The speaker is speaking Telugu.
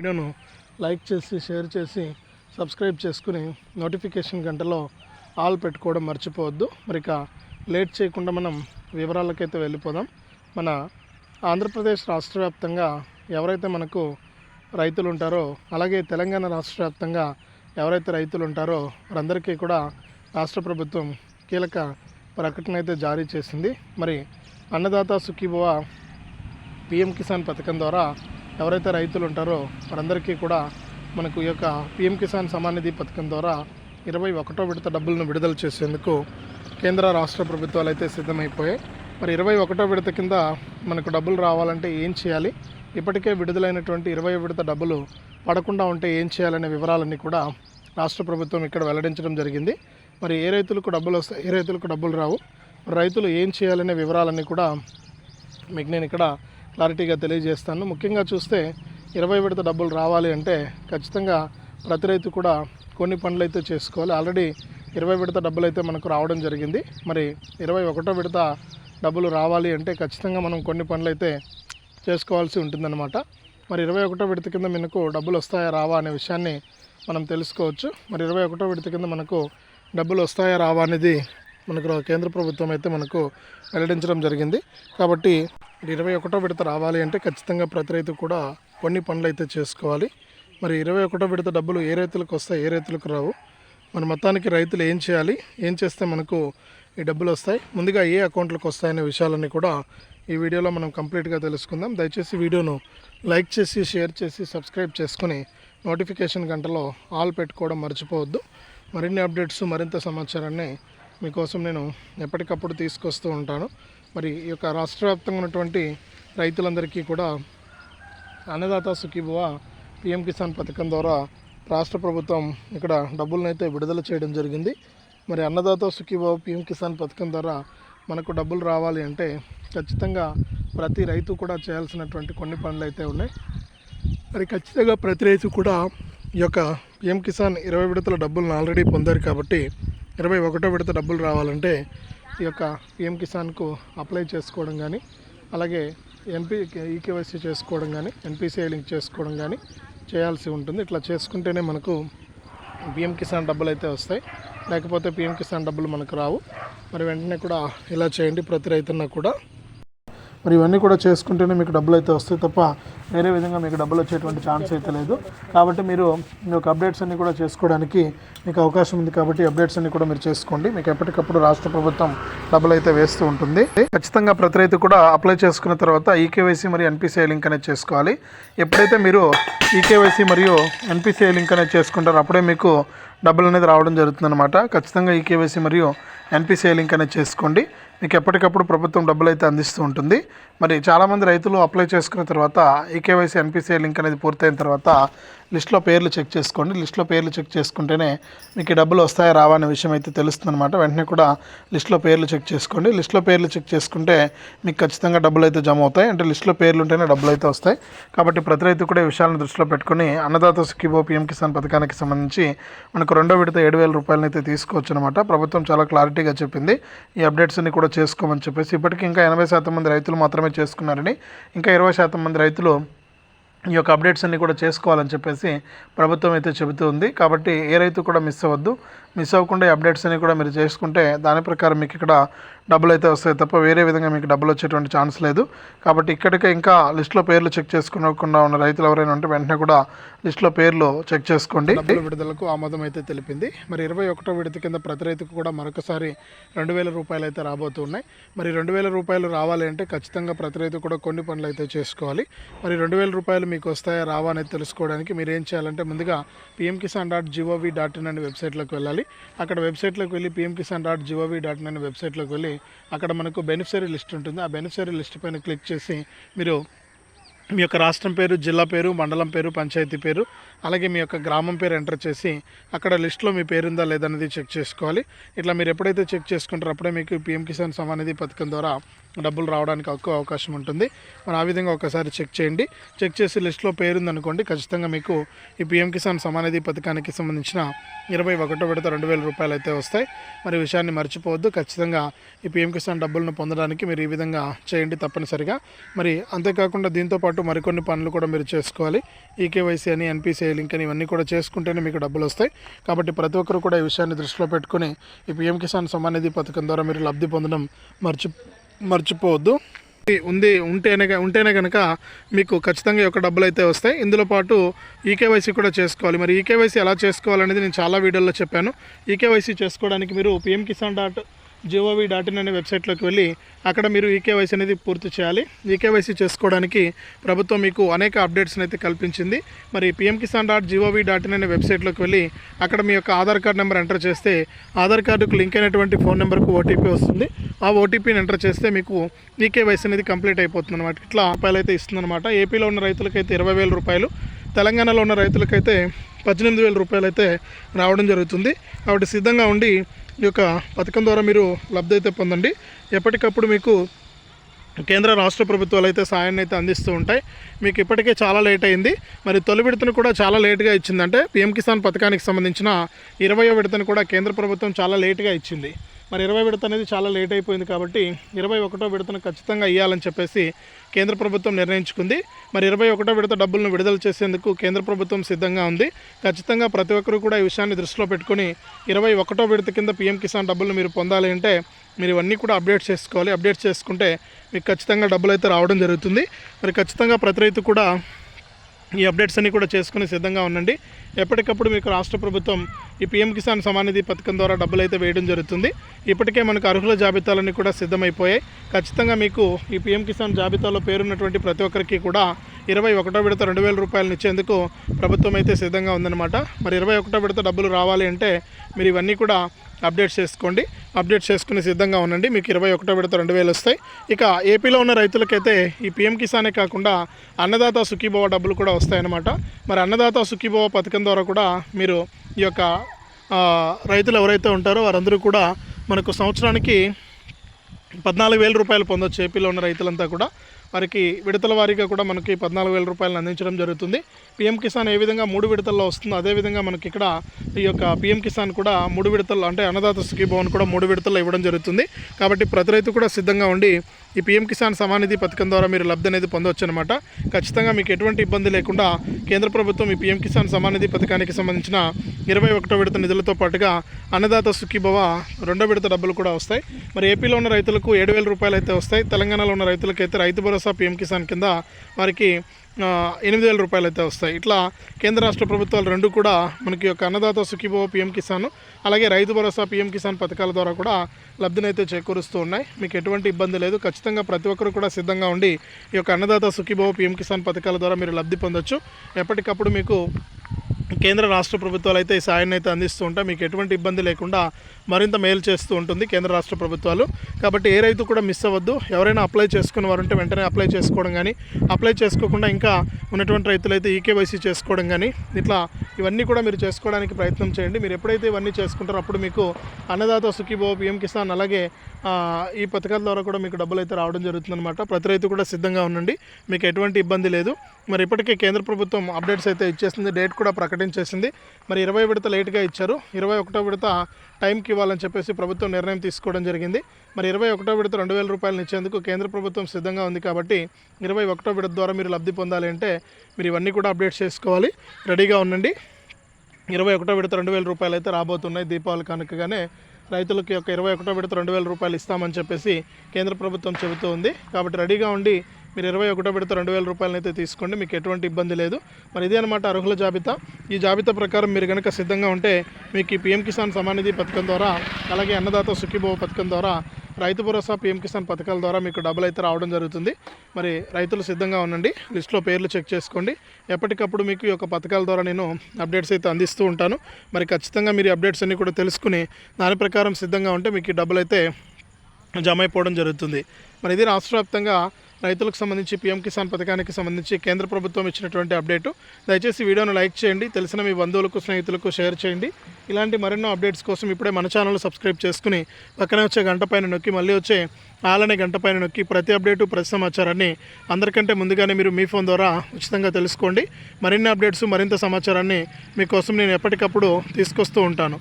వీడియోను లైక్ చేసి షేర్ చేసి సబ్స్క్రైబ్ చేసుకుని నోటిఫికేషన్ గంటలో ఆల్ పెట్టుకోవడం మర్చిపోవద్దు. మరి ఇక లేట్ చేయకుండా మనం వివరాలకైతే వెళ్ళిపోదాం. మన ఆంధ్రప్రదేశ్ రాష్ట్ర వ్యాప్తంగా ఎవరైతే మనకు రైతులు ఉంటారో అలాగే తెలంగాణ రాష్ట్ర వ్యాప్తంగా ఎవరైతే రైతులు ఉంటారో వారందరికీ కూడా రాష్ట్ర ప్రభుత్వం కీలక ప్రకటన అయితే జారీ చేసింది. మరి అన్నదాత సుఖీభవ పిఎం కిసాన్ పథకం ద్వారా ఎవరైతే రైతులు ఉంటారో వారందరికీ కూడా మనకు ఈ యొక్క పిఎం కిసాన్ సమాన్ నిధి పథకం ద్వారా ఇరవై ఒకటో విడత డబ్బులను విడుదల చేసేందుకు కేంద్ర రాష్ట్ర ప్రభుత్వాలు అయితే సిద్ధమైపోయాయి. మరి ఇరవై ఒకటో విడత కింద మనకు డబ్బులు రావాలంటే ఏం చేయాలి? ఇప్పటికే విడుదలైనటువంటి ఇరవై విడత డబ్బులు పడకుండా ఉంటే ఏం చేయాలనే వివరాలన్నీ కూడా రాష్ట్ర ప్రభుత్వం ఇక్కడ వెల్లడించడం జరిగింది. మరి ఏ రైతులకు డబ్బులు వస్తాయి? ఏ రైతులకు డబ్బులు రావు? మరి రైతులు ఏం చేయాలనే వివరాలన్నీ కూడా మీకు నేను ఇక్కడ క్లారిటీగా తెలియజేస్తాను. ముఖ్యంగా చూస్తే ఇరవై విడత డబ్బులు రావాలి అంటే ఖచ్చితంగా ప్రతి రైతు కూడా కొన్ని పనులు అయితే చేసుకోవాలి. ఆల్రెడీ ఇరవై విడత డబ్బులు అయితే మనకు రావడం జరిగింది. మరి ఇరవై ఒకటో విడత డబ్బులు రావాలి అంటే ఖచ్చితంగా మనం కొన్ని పనులు అయితే చేసుకోవాల్సి ఉంటుందన్నమాట. మరి ఇరవై ఒకటో విడత కింద మనకు డబ్బులు వస్తాయా రావా అనే విషయాన్ని మనం తెలుసుకోవచ్చు. మరి ఇరవై ఒకటో విడత కింద మనకు డబ్బులు వస్తాయా రావా అనేది మనకు కేంద్ర ప్రభుత్వం అయితే మనకు వెల్లడించడం జరిగింది. కాబట్టి ఇరవై ఒకటో విడత రావాలి అంటే ఖచ్చితంగా ప్రతి రైతు కూడా కొన్ని పనులు అయితే చేసుకోవాలి. మరి ఇరవై ఒకటో విడత డబ్బులు ఏ రైతులకు వస్తాయి ఏ రైతులకు రావు? మరి మొత్తానికి రైతులు ఏం చేయాలి ఏం చేస్తే మనకు ఈ డబ్బులు వస్తాయి ముందుగా ఏ అకౌంట్లకు వస్తాయనే విషయాలన్నీ కూడా ఈ వీడియోలో మనం కంప్లీట్గా తెలుసుకుందాం. దయచేసి వీడియోను లైక్ చేసి షేర్ చేసి సబ్స్క్రైబ్ చేసుకుని నోటిఫికేషన్ గంటలో ఆల్ పెట్టుకోవడం మర్చిపోవద్దు. మరిన్ని అప్డేట్స్ మరింత సమాచారాన్ని మీకోసం నేను ఎప్పటికప్పుడు తీసుకొస్తూ ఉంటాను. మరి ఈ యొక్క రాష్ట్ర వ్యాప్తంగా ఉన్నటువంటి రైతులందరికీ కూడా అన్నదాత సుఖీభువ పిఎం కిసాన్ పథకం ద్వారా రాష్ట్ర ప్రభుత్వం ఇక్కడ డబ్బులనైతే అయితే విడుదల చేయడం జరిగింది. మరి అన్నదాత సుఖీభవ పిఎం కిసాన్ పథకం ద్వారా మనకు డబ్బులు రావాలి అంటే ఖచ్చితంగా ప్రతి రైతు కూడా చేయాల్సినటువంటి కొన్ని పనులు అయితే ఉన్నాయి. మరి ఖచ్చితంగా ప్రతి రైతు కూడా ఈ యొక్క పిఎం కిసాన్ ఇరవై విడతల డబ్బులను ఆల్రెడీ పొందారు కాబట్టి ఇరవై ఒకటో విడత డబ్బులు రావాలంటే ఈ యొక్క పిఎం కిసాన్కు అప్లై చేసుకోవడం కానీ అలాగే ఎంపీ ఈకేవైసీ చేసుకోవడం కానీ ఎన్పిసిఐ లింక్ చేసుకోవడం కానీ చేయాల్సి ఉంటుంది. ఇట్లా చేసుకుంటేనే మనకు పిఎం కిసాన్ డబ్బులు అయితే వస్తాయి. లేకపోతే పిఎం కిసాన్ డబ్బులు మనకు రావు. మరి వెంటనే కూడా ఇలా చేయండి. ప్రతి రైతున్నా కూడా మరి ఇవన్నీ కూడా చేసుకుంటేనే మీకు డబ్బులు అయితే వస్తాయి తప్ప వేరే విధంగా మీకు డబ్బులు వచ్చేటువంటి ఛాన్స్ అయితే లేదు. కాబట్టి మీరు మీ యొక్క అప్డేట్స్ అన్ని కూడా చేసుకోవడానికి మీకు అవకాశం ఉంది కాబట్టి అప్డేట్స్ అన్ని కూడా మీరు చేసుకోండి. మీకు ఎప్పటికప్పుడు రాష్ట్ర ప్రభుత్వం డబ్బులు అయితే వేస్తూ ఉంటుంది. ఖచ్చితంగా ప్రతి రైతు కూడా అప్లై చేసుకున్న తర్వాత ఈకేవైసీ మరియు ఎన్పిసిఐ లింక్ అనేది చేసుకోవాలి. ఎప్పుడైతే మీరు ఈకేవైసీ మరియు ఎన్పిసిఐ లింక్ అనేది చేసుకుంటారో అప్పుడే మీకు డబ్బులు అనేది రావడం జరుగుతుందన్నమాట. ఖచ్చితంగా ఈకేవైసీ మరియు ఎన్పిసిఐ లింక్ అనేది చేసుకోండి. మీకు ఎప్పటికప్పుడు ప్రభుత్వం డబ్బులు అయితే అందిస్తూ ఉంటుంది. మరి చాలామంది రైతులు అప్లై చేసుకున్న తర్వాత ఈకేవైసీ ఎన్పిసిఐ లింక్ అనేది పూర్తయిన తర్వాత లిస్ట్లో పేర్లు చెక్ చేసుకోండి. లిస్ట్లో పేర్లు చెక్ చేసుకుంటేనే మీకు డబ్బులు వస్తాయా రావా అనే విషయం అయితే తెలుస్తుంది అనమాట వెంటనే కూడా లిస్ట్లో పేర్లు చెక్ చేసుకోండి. లిస్ట్లో పేర్లు చెక్ చేసుకుంటే మీకు ఖచ్చితంగా డబ్బులు అయితే జమ అవుతాయి. అంటే లిస్ట్లో పేర్లు ఉంటేనే డబ్బులు అయితే వస్తాయి. కాబట్టి ప్రతి రైతు కూడా ఈ విషయాలను దృష్టిలో పెట్టుకుని అన్నదాత సుఖీబో పిఎం కిసాన్ పథకానికి సంబంధించి మనకు రెండో విడత ఏడు వేల రూపాయలను అయితే తీసుకోవచ్చు అనమాట ప్రభుత్వం చాలా క్లారిటీగా చెప్పింది. ఈ అప్డేట్స్ అన్ని కూడా చేసుకోమని చెప్పేసి ఇప్పటికీ ఇంకా ఎనభై శాతం మంది రైతులు మాత్రమే చేసుకున్నారని ఇంకా ఇరవై శాతం మంది రైతులు ఈ యొక్క అప్డేట్స్ అన్ని కూడా చేసుకోవాలని చెప్పేసి ప్రభుత్వం అయితే చెబుతూ ఉంది. కాబట్టి ఏ రైతు కూడా మిస్ అవ్వద్దు. మిస్ అవ్వకుండా అప్డేట్స్ అన్ని కూడా మీరు చేసుకుంటే దాని ప్రకారం మీకు ఇక్కడ డబ్బులు అయితే వస్తాయి తప్ప వేరే విధంగా మీకు డబ్బులు వచ్చేటువంటి ఛాన్స్ లేదు. కాబట్టి ఇక్కడికే ఇంకా లిస్ట్లో పేర్లు చెక్ చేసుకోకుండా ఉన్న రైతులు ఎవరైనా ఉంటే వెంటనే కూడా లిస్ట్లో పేర్లు చెక్ చేసుకోండి. విడుదలకు ఆమోదం అయితే తెలిపింది. మరి ఇరవై ఒకటో విడత కింద ప్రతి రైతుకు కూడా మరొకసారి రెండు వేల రూపాయలు అయితే రాబోతున్నాయి మరి రెండు వేల రూపాయలు రావాలి అంటే ఖచ్చితంగా ప్రతి రైతు కూడా కొన్ని పనులు అయితే చేసుకోవాలి. మరి రెండు వేల రూపాయలు మీకు వస్తాయా రావా అనేది తెలుసుకోవడానికి మీరు ఏం చేయాలంటే ముందుగా PM Kisan dot G O V dot in అనే వెబ్సైట్లోకి వెళ్ళాలి. అక్కడ వెబ్సైట్లోకి వెళ్ళి PM Kisan dot G O V dot in అనే వెబ్సైట్లోకి వెళ్ళి అక్కడ మనకు బెనిఫిషరీ లిస్ట్ ఉంటుంది. ఆ బెనిఫిషరీ లిస్ట్ పైన క్లిక్ చేసి మీరు మీ యొక్క రాష్ట్రం పేరు జిల్లా పేరు మండలం పేరు పంచాయతీ పేరు అలాగే మీ యొక్క గ్రామం పేరు ఎంటర్ చేసి అక్కడ లిస్ట్లో మీ పేరుందా లేదనేది చెక్ చేసుకోవాలి. ఇట్లా మీరు ఎప్పుడైతే చెక్ చేసుకుంటారో అప్పుడే మీకు పిఎం కిసాన్ సమాన్ నిధి పథకం ద్వారా డబ్బులు రావడానికి ఎక్కువ అవకాశం ఉంటుంది. మరి ఆ విధంగా ఒకసారి చెక్ చేయండి. చెక్ చేసి లిస్ట్లో పేరుందనుకోండి ఖచ్చితంగా మీకు ఈ పిఎం కిసాన్ సమానిధి పథకానికి సంబంధించిన ఇరవై ఒకటో విడత రెండు వేల రూపాయలు అయితే వస్తాయి. మరి విషయాన్ని మర్చిపోవద్దు. ఖచ్చితంగా ఈ పిఎం కిసాన్ డబ్బులను పొందడానికి మీరు ఈ విధంగా చేయండి తప్పనిసరిగా. మరి అంతేకాకుండా దీంతోపాటు పాటు మరికొన్ని పనులు కూడా మీరు చేసుకోవాలి. ఈకేవైసీ అని ఎన్పిసిఐ లింక్ అని ఇవన్నీ కూడా చేసుకుంటేనే మీకు డబ్బులు వస్తాయి. కాబట్టి ప్రతి ఒక్కరు కూడా ఈ విషయాన్ని దృష్టిలో పెట్టుకుని ఈ పిఎం కిసాన్ సమ్మాన్ నిధి పథకం ద్వారా మీరు లబ్ధి పొందడం మర్చి మర్చిపోవద్దు. ఉంది ఉంటేనే ఉంటేనే కనుక మీకు ఖచ్చితంగా ఒక యొక్క డబ్బులు అయితే వస్తాయి. ఇందులో పాటు ఈకేవైసీ కూడా చేసుకోవాలి. మరి ఈకేవైసీ ఎలా చేసుకోవాలనేది నేను చాలా వీడియోల్లో చెప్పాను. ఈకేవైసీ చేసుకోవడానికి మీరు PM Kisan dot G O V dot in అనే వెబ్సైట్లోకి వెళ్ళి అక్కడ మీరు ఈకేవైసీ అనేది పూర్తి చేయాలి. ఈకేవైసీ చేసుకోవడానికి ప్రభుత్వం మీకు అనేక అప్డేట్స్ని అయితే కల్పించింది. మరి PM Kisan dot G O V dot in అనే వెబ్సైట్లోకి వెళ్ళి అక్కడ మీ యొక్క ఆధార్ కార్డ్ నెంబర్ ఎంటర్ చేస్తే ఆధార్ కార్డుకు లింక్ అయినటువంటి ఫోన్ నెంబర్కు ఓటీపీ వస్తుంది. ఆ ఓటీపీని ఎంటర్ చేస్తే మీకు ఈకేవైసీ అనేది కంప్లీట్ అయిపోతుంది అనమాట ఇట్లా రూపాయలు అయితే ఇస్తుందన్నమాట ఏపీలో ఉన్న రైతులకైతే ఇరవై వేల రూపాయలు. తెలంగాణలో ఉన్న రైతులకైతే పద్దెనిమిది వేల రూపాయలు అయితే రావడం జరుగుతుంది. కాబట్టి సిద్ధంగా ఉండి ఈ యొక్క పథకం ద్వారా మీరు లబ్ధి అయితే పొందండి. ఎప్పటికప్పుడు మీకు కేంద్ర రాష్ట్ర ప్రభుత్వాలు అయితే సాయాన్ని అయితే అందిస్తూ ఉంటాయి. మీకు ఇప్పటికే చాలా లేట్ అయింది. మరి తొలి విడతను కూడా చాలా లేట్గా ఇచ్చిందంటే పిఎం కిసాన్ పథకానికి సంబంధించిన ఇరవయో విడతను కూడా కేంద్ర ప్రభుత్వం చాలా లేట్గా ఇచ్చింది. మరి ఇరవై విడత అనేది చాలా లేట్ అయిపోయింది కాబట్టి ఇరవై ఒకటో విడతను ఖచ్చితంగా ఇవ్వాలని చెప్పేసి కేంద్ర ప్రభుత్వం నిర్ణయించుకుంది. మరి ఇరవై ఒకటో విడత డబ్బులను విడుదల చేసేందుకు కేంద్ర ప్రభుత్వం సిద్ధంగా ఉంది. ఖచ్చితంగా ప్రతి ఒక్కరూ కూడా ఈ విషయాన్ని దృష్టిలో పెట్టుకొని ఇరవై ఒకటో విడత కింద పీఎం కిసాన్ డబ్బులు మీరు పొందాలి అంటే మీరు ఇవన్నీ కూడా అప్డేట్ చేసుకోవాలి. అప్డేట్ చేసుకుంటే మీకు ఖచ్చితంగా డబ్బులు అయితే రావడం జరుగుతుంది. మరి ఖచ్చితంగా ప్రతి రైతు కూడా ఈ అప్డేట్స్ అన్ని కూడా చేసుకుని సిద్ధంగా ఉండండి. ఎప్పటికప్పుడు మీకు రాష్ట్ర ప్రభుత్వం ఈ పీఎం కిసాన్ సమానిధి పథకం ద్వారా డబ్బులు అయితే వేయడం జరుగుతుంది. ఇప్పటికే మనకు అర్హుల జాబితాలన్నీ కూడా సిద్ధమైపోయాయి. ఖచ్చితంగా మీకు ఈ పీఎం కిసాన్ జాబితాలో పేరున్నటువంటి ప్రతి ఒక్కరికి కూడా ఇరవై ఒకటో విడత రెండు వేల రూపాయలను ఇచ్చేందుకు ప్రభుత్వం అయితే సిద్ధంగా ఉందన్నమాట. మరి ఇరవై ఒకటో విడత డబ్బులు రావాలి అంటే మీరు ఇవన్నీ కూడా అప్డేట్ చేసుకోండి. అప్డేట్ చేసుకుని సిద్ధంగా ఉండండి. మీకు ఇరవై ఒకటో విడత రెండు వేలు వస్తాయి. ఇక ఏపీలో ఉన్న రైతులకైతే ఈ పీఎం కిసానే కాకుండా అన్నదాత సుఖీభవ డబ్బులు కూడా వస్తాయన్నమాట. మరి అన్నదాత సుఖీభవ పథకం ద్వారా కూడా మీరు ఈ యొక్క రైతులు ఎవరైతే ఉంటారో వారందరూ కూడా మనకు సంవత్సరానికి పద్నాలుగు వేల రూపాయలు పొందొచ్చు ఏపీలో ఉన్న రైతులంతా కూడా. వారికి విడతల వారీగా కూడా మనకి పద్నాలుగు వేల రూపాయలను అందించడం జరుగుతుంది. పిఎం కిసాన్ ఏ విధంగా మూడు విడతల్లో వస్తుందో అదేవిధంగా మనకి ఇక్కడ ఈ యొక్క పిఎం కిసాన్ కూడా మూడు విడతల్లో అంటే అన్నదాత భవన్ కూడా మూడు విడతల్లో ఇవ్వడం జరుగుతుంది. కాబట్టి ప్రతి రైతు కూడా సిద్ధంగా ఉండి ఈ పిఎం కిసాన్ సమానిధి పథకం ద్వారా మీరు లబ్ధి అనేది పొందవచ్చు అనమాట ఖచ్చితంగా మీకు ఎటువంటి ఇబ్బంది లేకుండా కేంద్ర ప్రభుత్వం ఈ పిఎం కిసాన్ సమానిధి పథకానికి సంబంధించిన ఇరవై ఒకటో విడత నిధులతో పాటుగా అన్నదాత సుఖీభవ రెండో విడత డబ్బులు కూడా వస్తాయి. మరి ఏపీలో ఉన్న రైతులకు ఏడు వేల రూపాయలు అయితే వస్తాయి. తెలంగాణలో ఉన్న రైతులకైతే రైతు భరోసా పిఎం కిసాన్ కింద వారికి ఎనిమిది వేల రూపాయలు అయితే వస్తాయి. ఇట్లా కేంద్ర రాష్ట్ర ప్రభుత్వాలు రెండు కూడా మనకి యొక్క అన్నదాత సుఖీభవ పిఎం కిసాన్ అలాగే రైతు భరోసా పిఎం కిసాన్ పథకాల ద్వారా కూడా లబ్ధినైతే చేకూరుస్తూ ఉన్నాయి. మీకు ఎటువంటి ఇబ్బంది లేదు. ఖచ్చితంగా ప్రతి ఒక్కరు కూడా సిద్ధంగా ఉండి ఈ యొక్క అన్నదాత సుఖీభవ పిఎం కిసాన్ పథకాల ద్వారా మీరు లబ్ధి పొందొచ్చు. ఎప్పటికప్పుడు మీకు కేంద్ర రాష్ట్ర ప్రభుత్వాలు అయితే ఈ సాయాన్ని అయితే అందిస్తూ ఉంటాయి. మీకు ఎటువంటి ఇబ్బంది లేకుండా మరింత మేలు చేస్తూ ఉంటుంది కేంద్ర రాష్ట్ర ప్రభుత్వాలు. కాబట్టి ఏ రైతు కూడా మిస్ అవ్వద్దు. ఎవరైనా అప్లై చేసుకున్న వారు ఉంటే వెంటనే అప్లై చేసుకోవడం కానీ అప్లై చేసుకోకుండా ఇంకా ఉన్నటువంటి రైతులైతే ఈకేవైసీ చేసుకోవడం కానీ ఇట్లా ఇవన్నీ కూడా మీరు చేసుకోవడానికి ప్రయత్నం చేయండి. మీరు ఎప్పుడైతే ఇవన్నీ చేసుకుంటారో అప్పుడు మీకు అన్నదాత సుఖీభో పిఎం కిసాన్ అలాగే ఈ పథకాల ద్వారా కూడా మీకు డబ్బులు అయితే రావడం జరుగుతుందన్నమాట. ప్రతి రైతు కూడా సిద్ధంగా ఉండండి. మీకు ఎటువంటి ఇబ్బంది లేదు. మరి ఇప్పటికే కేంద్ర ప్రభుత్వం అప్డేట్స్ అయితే ఇచ్చేసింది. డేట్ కూడా ప్రకటించేసింది. మరి ఇరవై విడత లేట్గా ఇచ్చారు. ఇరవై ఒకటో విడత టైంకి ఇవ్వాలని చెప్పేసి ప్రభుత్వం నిర్ణయం తీసుకోవడం జరిగింది. మరి ఇరవై ఒకటో విడత రెండు వేల రూపాయలు ఇచ్చేందుకు కేంద్ర ప్రభుత్వం సిద్ధంగా ఉంది కాబట్టి ఇరవై ఒకటో విడత ద్వారా మీరు లబ్ధి పొందాలి అంటే మీరు ఇవన్నీ కూడా అప్డేట్ చేసుకోవాలి. రెడీగా ఉండండి. ఇరవై ఒకటో విడత రెండు వేల రూపాయలు అయితే రాబోతున్నాయి దీపావళి కనుకగానే. రైతులకి ఒక ఇరవై ఒకటో విడత రెండు వేల రూపాయలు ఇస్తామని చెప్పేసి కేంద్ర ప్రభుత్వం చెబుతూ ఉంది. కాబట్టి రెడీగా ఉండి మీరు ఇరవై ఒకటో విడత రెండు వేల రూపాయలనైతే తీసుకోండి మీకు ఎటువంటి ఇబ్బంది లేదు. మరి ఇదే అనమాట అర్హుల జాబితా. ఈ జాబితా ప్రకారం మీరు కనుక సిద్ధంగా ఉంటే మీకు ఈ పిఎం కిసాన్ సమానిధి పథకం ద్వారా అలాగే అన్నదాత సుఖీభవ పథకం ద్వారా రైతు భరోసా పిఎం కిసాన్ పథకాల ద్వారా మీకు డబ్బులు అయితే రావడం జరుగుతుంది. మరి రైతులు సిద్ధంగా ఉండండి లిస్ట్లో పేర్లు చెక్ చేసుకోండి. ఎప్పటికప్పుడు మీకు ఈ యొక్క పథకాల ద్వారా నేను అప్డేట్స్ అయితే అందిస్తూ ఉంటాను. మరి ఖచ్చితంగా మీరు అప్డేట్స్ అన్నీ కూడా తెలుసుకుని దాని ప్రకారం సిద్ధంగా ఉంటే మీకు ఈ డబ్బులు అయితే జమ అయిపోవడం జరుగుతుంది. మరి ఇది రాష్ట్ర వ్యాప్తంగా రైతులకు సంబంధించి పీఎం కిసాన్ పథకానికి సంబంధించి కేంద్ర ప్రభుత్వం ఇచ్చినటువంటి అప్డేటు. దయచేసి వీడియోను లైక్ చేయండి తెలిసిన మీ బంధువులకు స్నేహితులకు షేర్ చేయండి. ఇలాంటి మరెన్నో అప్డేట్స్ కోసం ఇప్పుడే మన ఛానల్ సబ్స్క్రైబ్ చేసుకుని పక్కనే వచ్చే గంట పైన నొక్కి మళ్ళీ వచ్చే ఆలనే గంట పైన నొక్కి ప్రతి అప్డేటు ప్రతి సమాచారాన్ని అందరికంటే ముందుగానే మీరు మీ ఫోన్ ద్వారా ఉచితంగా తెలుసుకోండి. మరిన్ని అప్డేట్స్ మరింత సమాచారాన్ని మీకోసం నేను ఎప్పటికప్పుడు తీసుకొస్తూ ఉంటాను.